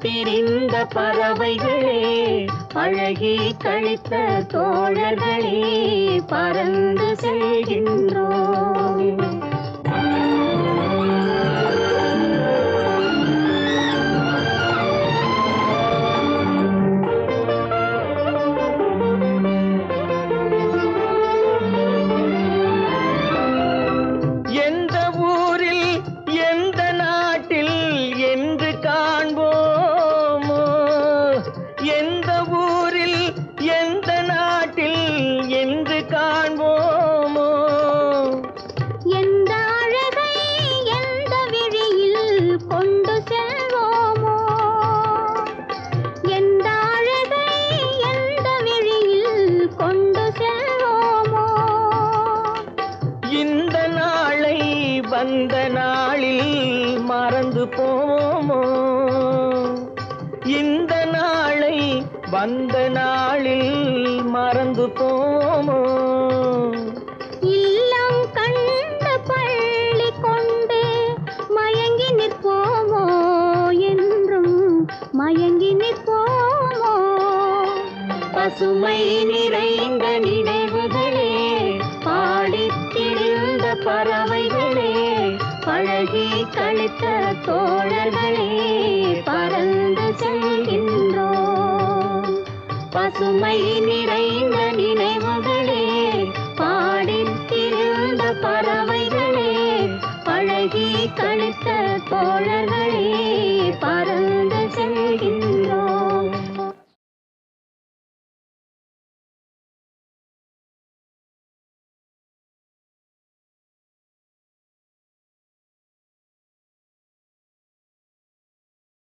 பிரிந்த பறவைகளே அழகி கழித்த தோழர்களே பறந்து செல்கின்றோம். வந்த நாளை வந்த நாளில் மறந்து போவோமோ? இந்த நாளை வந்த நாளில் மறந்து போவோமோ? இல்லம் கண்ட பள்ளி கொண்டே மயங்கி நிற்போமோ? என்றும் மயங்கி நிற்போமோ? பசுமை நிறைந்த நினைவுகளே பறவைகளே பழகி கழித்த தோழர்களே பறந்து செல்கின்றோம். பசுமை நிறைந்த நினைவுகளே பாடித் திரிந்த பறவைகளே பழகி கழித்த தோழர்கள்